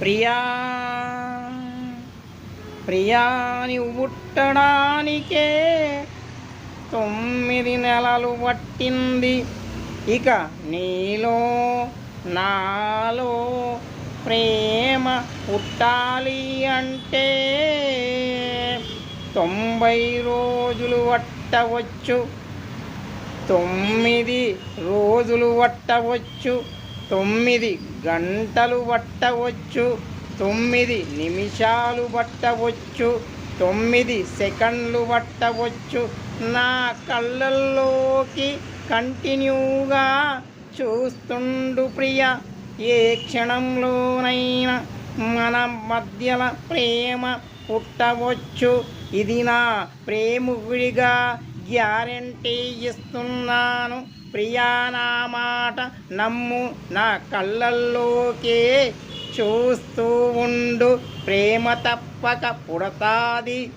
ప్రియా ప్రియాని ఉట్టడానికే తొమ్మిది నెలలు పట్టింది. ఇక నీలో నాలో ప్రేమ పుట్టాలి అంటే తొంభై రోజులు పట్టవచ్చు. తొమ్మిది రోజులు పట్టవచ్చు. తొమ్మిది గంటలు పట్టవచ్చు తొమ్మిది నిమిషాలు పట్టవచ్చు తొమ్మిది సెకండ్లు పట్టవచ్చు. నా కళ్ళల్లోకి కంటిన్యూగా చూస్తుండు ప్రియ ఏ క్షణంలోనైనా మన మధ్యల ప్రేమ పుట్టవచ్చు. ఇది నా ప్రేమికుడిగా గ్యారంటీ ఇస్తున్నాను. ప్రియా నా మాట నమ్ము. నా కళ్ళల్లోకే చూస్తూ ఉండు. ప్రేమ తప్పక పుడతాది.